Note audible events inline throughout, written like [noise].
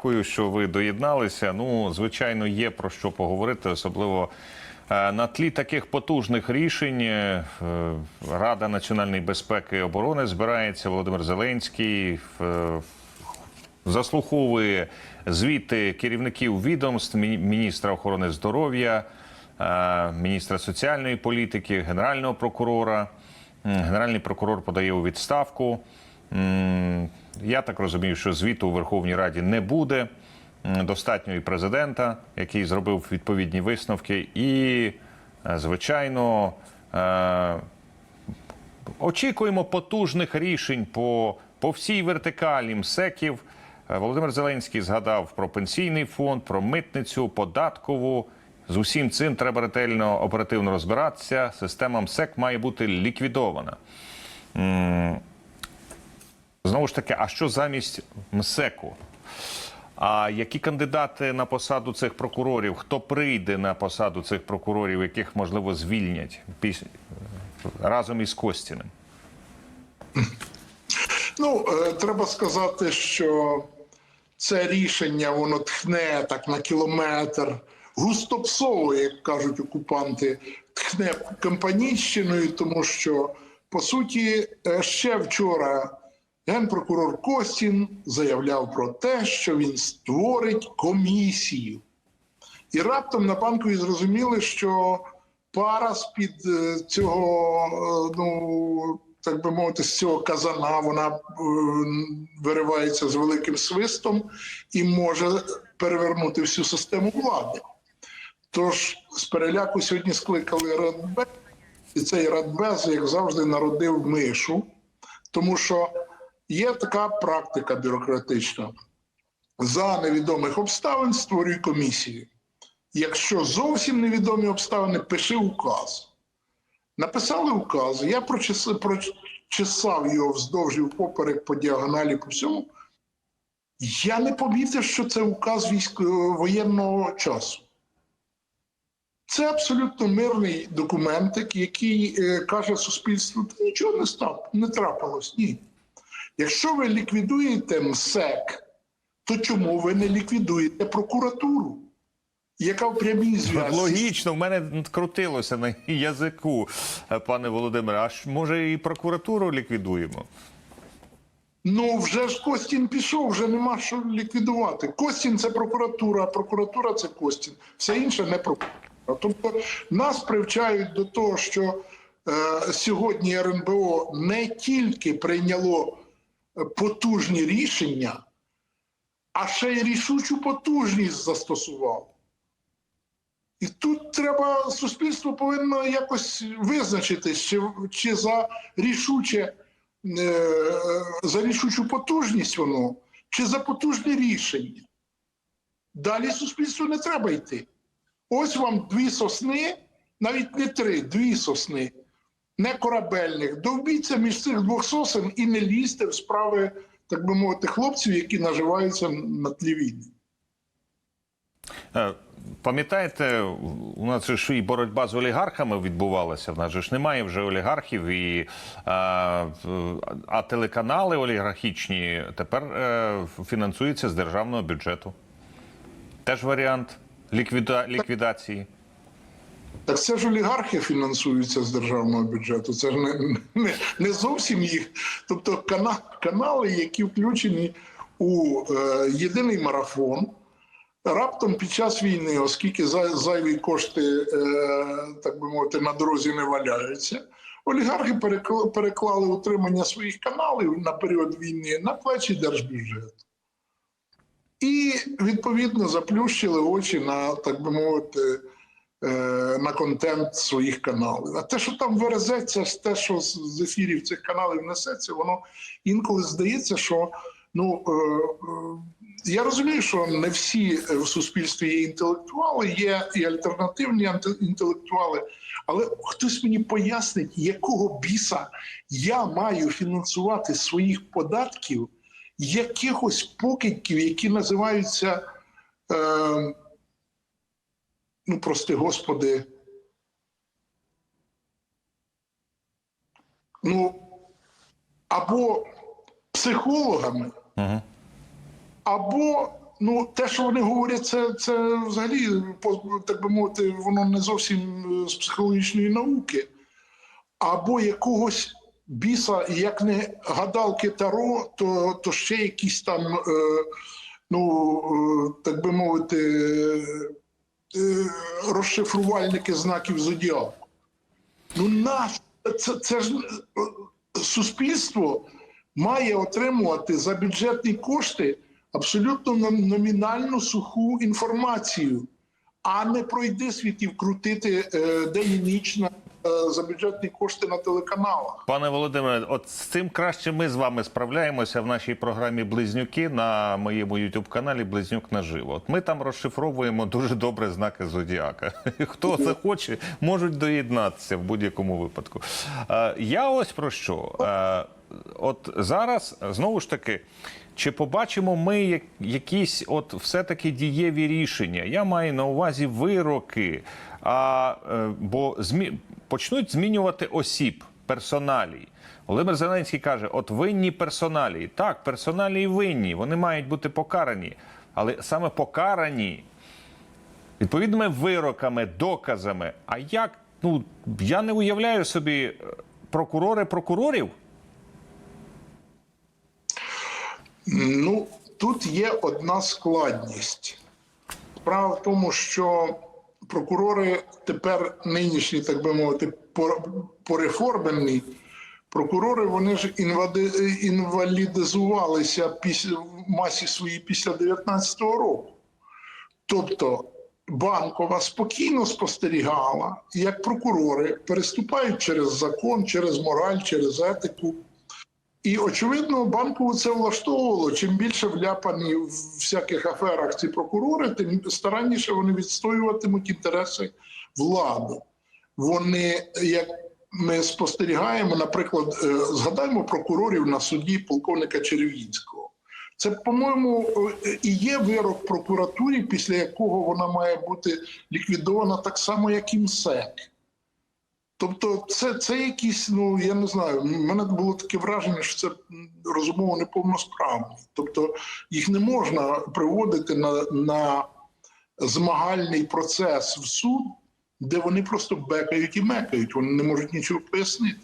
дякую, що ви доєдналися. Ну, звичайно, є про що поговорити, особливо е, на тлі таких потужних рішень. е, Рада національної безпеки і оборони збирається. Володимир Зеленський е, заслуховує звіти керівників відомств, міністра охорони здоров'я, міністра соціальної політики, генерального прокурора. Генеральний прокурор подає у відставку. Я так розумію, що звіту у Верховній Раді не буде. Достатньо і президента, який зробив відповідні висновки, і, е, звичайно, е, очікуємо потужних рішень по, по всій вертикалі МСЕКів. Е, Володимир Зеленський згадав про пенсійний фонд, про митницю, податкову. З усім цим треба ретельно оперативно розбиратися. Система МСЕК має бути ліквідована. Знову ж таки, а що замість МСЕКу? А які кандидати на посаду цих прокурорів? Хто прийде на посаду цих прокурорів, яких можливо звільнять разом із Костіним? Ну, е, треба сказати, що це рішення воно тхне так на кілометр, густопсовує, як кажуть окупанти, тхне компанійщиною, тому що по суті е, ще вчора генпрокурор Костін заявляв про те, що він створить комісію. І раптом на банкові зрозуміли, що пара з-під е, цього, е, ну так би мовити, з цього казана вона е, виривається з великим свистом і може перевернути всю систему влади. Тож з переляку сьогодні скликали Радбез, і цей Радбез, як завжди, народив мишу, тому що є така практика бюрократична. За невідомих обставин створюй комісію. Якщо зовсім невідомі обставини, пиши указ. Написали указ, я прочесав його вздовж і впоперек по діагоналі по всьому. Я не помітив, що це указ військо- воєнного часу. Це абсолютно мирний документик, який е, каже суспільству, нічого не став, не трапилось. Ні. Якщо ви ліквідуєте МСЕК, то чому ви не ліквідуєте прокуратуру, яка в прямій зв'язці? Логічно, в мене крутилося на язику, е, пане Володимире. Аж може і прокуратуру ліквідуємо? Ну, вже ж Костін пішов, вже нема що ліквідувати. Костін це прокуратура, а прокуратура це Костін. Все інше не прокуратура. Тобто нас привчають до того, що е, сьогодні РНБО не тільки прийняло потужні рішення, а ще й рішучу потужність застосувало. І тут треба суспільство повинно якось визначитись, чи, чи за рішуче е, за рішучу потужність воно, чи за потужне рішення. Далі суспільству не треба йти. Ось вам дві сосни, навіть не три, дві сосни, не корабельних. Довбіться між цих двох сосен і не лізьте в справи, так би мовити, хлопців, які наживаються на тлі війни. Е, Пам'ятаєте, у нас ж і боротьба з олігархами відбувалася. В нас же ж немає вже олігархів, і, а, а телеканали олігархічні тепер е, фінансуються з державного бюджету. Теж варіант ліквіда... ліквідації. Так це ж олігархи фінансуються з державного бюджету. Це ж не, не, не зовсім їх. Тобто кана, канали, які включені у е, єдиний марафон, раптом під час війни, оскільки зайві кошти, е, так би мовити, на дорозі не валяються. Олігархи переклали утримання своїх каналів на період війни на плечі держбюджету. І відповідно заплющили очі на, так би мовити, на контент своїх каналів. А те, що там вирезеться, те, що з ефірів цих каналів несеться, воно інколи здається, що ну е, е, я розумію, що не всі в суспільстві є інтелектуали, є і альтернативні інтелектуали. Але хтось мені пояснить, якого біса я маю фінансувати своїх податків якихось покидьків, які називаються. Е, ну, прости господи. Ну, або психологами, Угу. або ну, те, що вони говорять, це, це взагалі, так би мовити, воно не зовсім е, з психологічної науки, або якогось біса, як не гадалки Таро, то, то ще якісь там, е, ну, е, так би мовити, розшифрувальники знаків зодіаку. Ну, наш, це, це ж е, суспільство має отримувати за бюджетні кошти абсолютно номінальну суху інформацію, а не пройди світів крутити е, день і ніч на, е, за бюджетні кошти на телеканалах. Пане Володимире, от з цим краще ми з вами справляємося в нашій програмі Близнюки на моєму youtube каналі Близнюк наживо. От ми там розшифровуємо дуже добре знаки зодіака. [laughs] Хто захоче, можуть доєднатися в будь-якому випадку. Е, Я ось про що. От зараз знову ж таки. Чи побачимо ми якісь от все-таки дієві рішення? Я маю на увазі вироки, а, е, бо змі... почнуть змінювати осіб, персоналій. Володимир Зеленський каже: от винні персоналії. Так, персоналії винні, вони мають бути покарані. Але саме покарані відповідними вироками, доказами. А як? Ну, я не уявляю собі е, прокурори прокурорів. Ну, тут є одна складність. Справа в тому, що прокурори тепер нинішні, так би мовити, пор- пореформені, прокурори вони ж інвалідизувалися після в масі своїй після 19-го року. Тобто банкова спокійно спостерігала, як прокурори переступають через закон, через мораль, через етику. І очевидно, банкову це влаштовувало. Чим більше вляпані в всяких аферах ці прокурори, тим старанніше вони відстоюватимуть інтереси влади. Вони, як ми спостерігаємо, наприклад, е, згадаємо прокурорів на суді полковника Черевінського. Це, по-моєму, е, і є вирок прокуратурі, після якого вона має бути ліквідована так само, як і МСЕК. Тобто, це, це якісь, ну я не знаю. мене було таке враження, що це розумово неповносправні. Тобто їх не можна приводити на, на змагальний процес в суд, де вони просто бекають і мекають, вони не можуть нічого пояснити.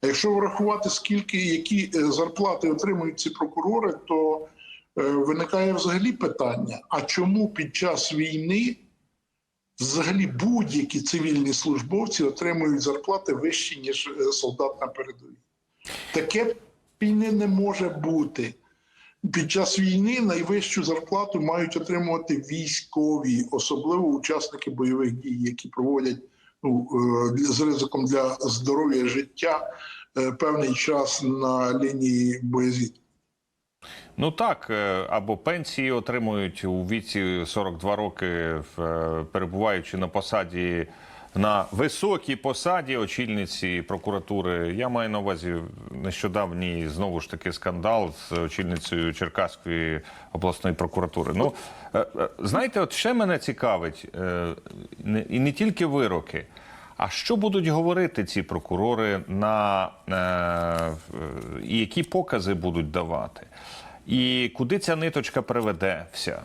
А якщо врахувати, скільки які е, зарплати отримують ці прокурори, то е, виникає взагалі питання: а чому під час війни взагалі будь-які цивільні службовці отримують зарплати вищі, ніж е, солдат на передовій. Таке війни не може бути. Під час війни найвищу зарплату мають отримувати військові, особливо учасники бойових дій, які проводять ну, е, з ризиком для здоров'я життя е, певний час на лінії боєзіткнення. Ну так, е, або пенсії отримують у віці 42 роки, е, перебуваючи на посаді на високій посаді очільниці прокуратури. Я маю на увазі нещодавній знову ж таки скандал з очільницею Черкаської обласної прокуратури. Ну е, знаєте, от ще мене цікавить і не тільки вироки. А що будуть говорити ці прокурори на е, е, які покази будуть давати? І куди ця ниточка приведе вся?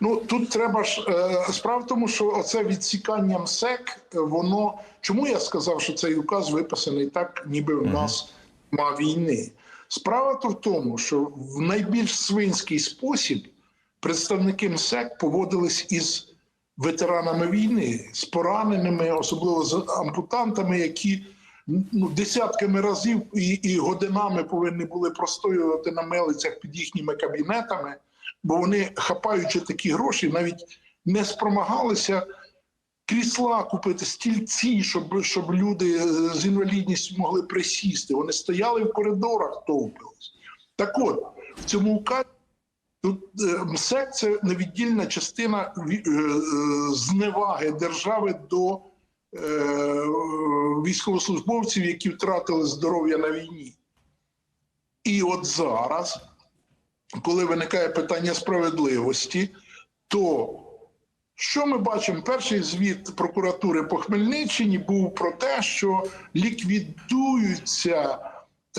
Ну тут треба ж е, справа в тому, що оце відсікання МСЕК, е, воно чому я сказав, що цей указ виписаний так, ніби в нас нема війни. Справа то в тому, що в найбільш свинський спосіб представники МСЕК поводились із ветеранами війни, з пораненими, особливо з ампутантами, які ну, десятками разів і, і годинами повинні були простоювати на милицях під їхніми кабінетами, бо вони, хапаючи такі гроші, навіть не спромагалися крісла купити, стільці, щоб, щоб люди е, з інвалідністю могли присісти. Вони стояли в коридорах, товпились. Так от, в цьому указі Тут е, МСЕК це невіддільна частина е, е, зневаги держави до е, військовослужбовців, які втратили здоров'я на війні. І от зараз, коли виникає питання справедливості, то що ми бачимо? Перший звіт прокуратури по Хмельниччині був про те, що ліквідуються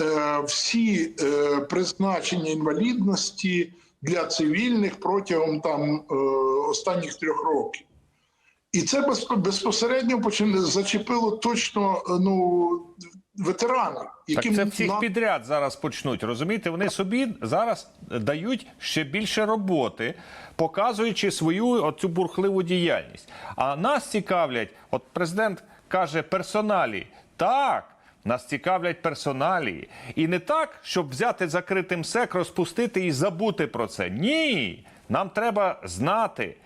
е, всі е, призначення інвалідності для цивільних протягом там е, останніх трьох років. І це безпосередньо зачепило точно е, ну, ветеранів, Так це всіх на- підряд зараз почнуть. Розумієте, вони собі зараз дають ще більше роботи, показуючи свою оцю бурхливу діяльність. А нас цікавлять, от президент каже, персоналі. Так. Нас цікавлять персоналі. І не так, щоб взяти закритим сек, розпустити і забути про це. Ні. Нам треба знати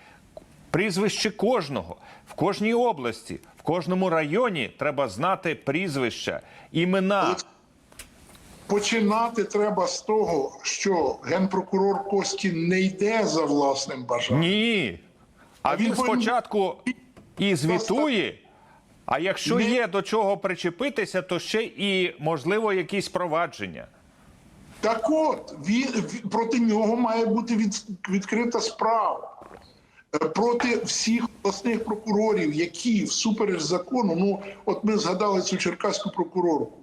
прізвище кожного в кожній області, в кожному районі треба знати прізвища, імена. починати треба з того, що генпрокурор Костін не йде за власним бажанням. Ні. А він спочатку і звітує. А якщо Не- є до чого причепитися, то ще і можливо якісь провадження. Так от проти нього має бути від, відкрита справа Е, проти всіх обласних прокурорів, які всупереч закону. Ну, от ми згадали цю черкаську прокурорку.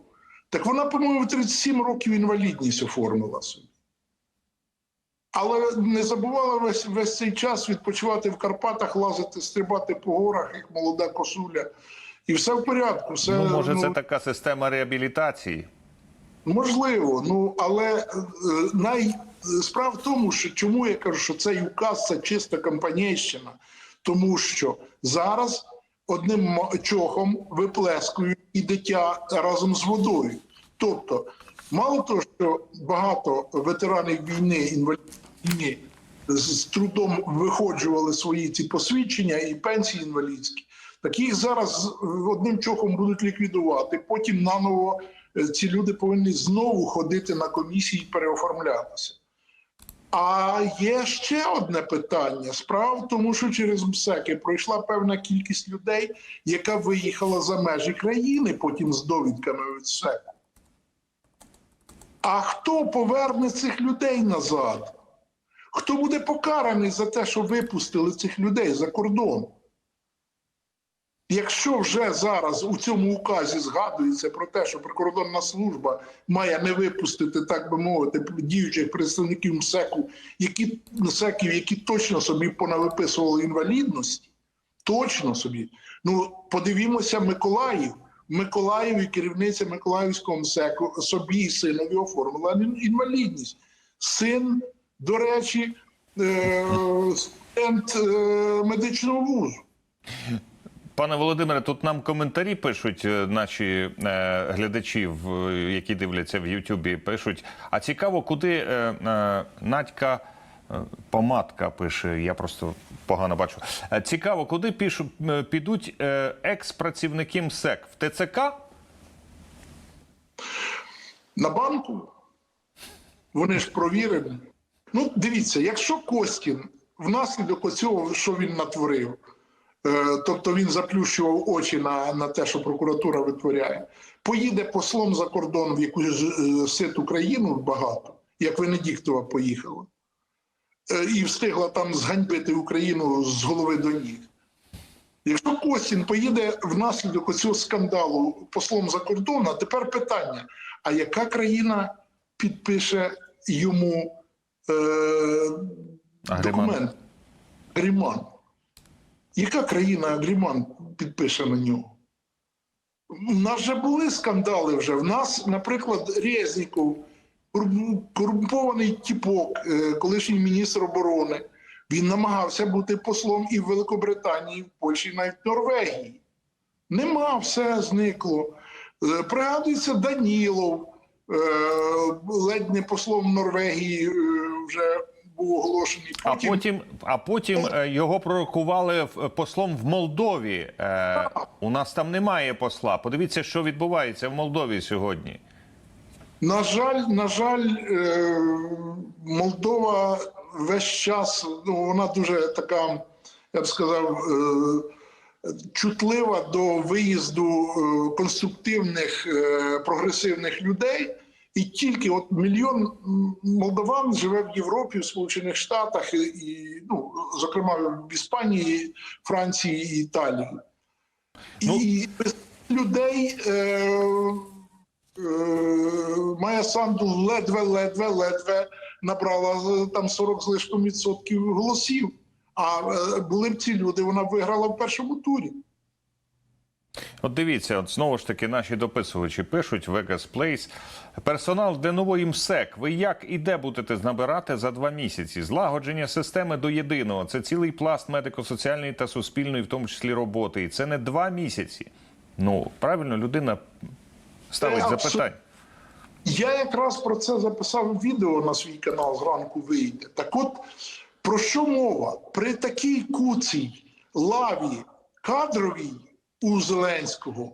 Так вона, по-моєму, в 37 років інвалідність оформила собі. Але не забувала весь, весь цей час відпочивати в Карпатах, лазити, стрибати по горах, як молода косуля. І все в порядку. Все, Ну, може, це ну, така система реабілітації. Можливо, ну але е, най справа в тому, що чому я кажу, що цей указ це чиста компанійщина, тому що зараз одним чохом виплескують і дитя разом з водою. Тобто, мало того, що багато ветеранів війни, інвалідів війни з, з трудом виходжували свої ці посвідчення і пенсії інвалідські, так їх зараз одним чохом будуть ліквідувати. Потім наново е, ці люди повинні знову ходити на комісії і переоформлятися. А є ще одне питання. Справа в тому, що через МСЕКи пройшла певна кількість людей, яка виїхала за межі країни потім з довідками від МСЕКу. А хто поверне цих людей назад? Хто буде покараний за те, що випустили цих людей за кордон? Якщо вже зараз у цьому указі згадується про те, що прикордонна служба має не випустити, так би мовити, діючих представників МСЕКу, які МСЕКів, які точно собі понавиписували інвалідності, точно собі. Ну, подивімося, Миколаїв. Миколаїв і керівниця Миколаївського МСЕКу собі і синові оформила інвалідність. Син, до речі, е, студент е, медичного вузу. Пане Володимире, тут нам коментарі пишуть е, наші е, глядачі, в- які дивляться в Ютубі. Пишуть: а цікаво, куди е, е, Надька е, Помадка пише. Я просто погано бачу. Е, Цікаво, куди пішу, е, підуть е, екс-працівники МСЕК в ТЦК? На банку вони ж провірені. Ну, дивіться, якщо Костін внаслідок цього, що він натворив, тобто він заплющував очі на, на те, що прокуратура витворяє, поїде послом за кордон в якусь е, ситу країну багато, як Венедіктова поїхала, е, і встигла там зганьбити Україну з голови до ніг. Якщо Костін поїде внаслідок цього скандалу послом за кордон, а тепер питання: а яка країна підпише йому е, документ? Агріман. Яка країна Агріман підпише на нього? У нас вже були скандали вже. В нас, наприклад, Резніков, корумпований тіпок, е, колишній міністр оборони, він намагався бути послом і в Великобританії, і в Польщі, і навіть в Норвегії. Нема, все зникло. Е, Пригадується Данілов, е, ледь не послом Норвегії вже був оголошений. А потім, а потім е, його пророкували послом в Молдові. Е, у нас там немає посла. Подивіться, що відбувається в Молдові сьогодні. На жаль, на жаль, е, Молдова весь час, ну вона дуже така, я б сказав, е, чутлива до виїзду е, конструктивних е, прогресивних людей. І тільки от мільйон молдаван живе в Європі, в Сполучених Штатах, і, і ну, зокрема в Іспанії, Франції і Італії. Ну- І без людей е, е, Майя Санду ледве, ледве, ледве набрала там 40 з лишком відсотків голосів. А е, були б ці люди, вона виграла в першому турі. От дивіться, от знову ж таки, наші дописувачі пишуть Vegas Place. Персонал де нової МСЕК. Ви як і де будете набирати за два місяці? Злагодження системи до єдиного. Це цілий пласт медико-соціальної та суспільної, в тому числі роботи. І це не два місяці. Ну правильно, людина ставить запитання. Я якраз про це записав відео на свій канал зранку вийде. Так от про що мова? При такій куцій лаві кадровій у Зеленського,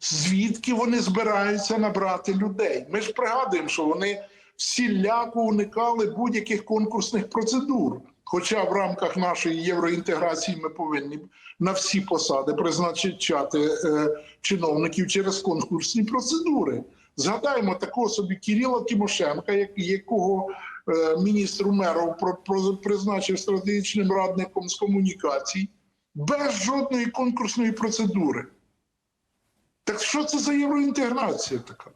звідки вони збираються набрати людей? Ми ж пригадуємо, що вони всіляко уникали будь-яких конкурсних процедур. Хоча в рамках нашої євроінтеграції ми повинні на всі посади призначати е, чиновників через конкурсні процедури. Згадаємо такого собі Кирила Тимошенка, як- якого е, міністр про, призначив стратегічним радником з комунікацій, без жодної конкурсної процедури. Так що це за євроінтеграція така?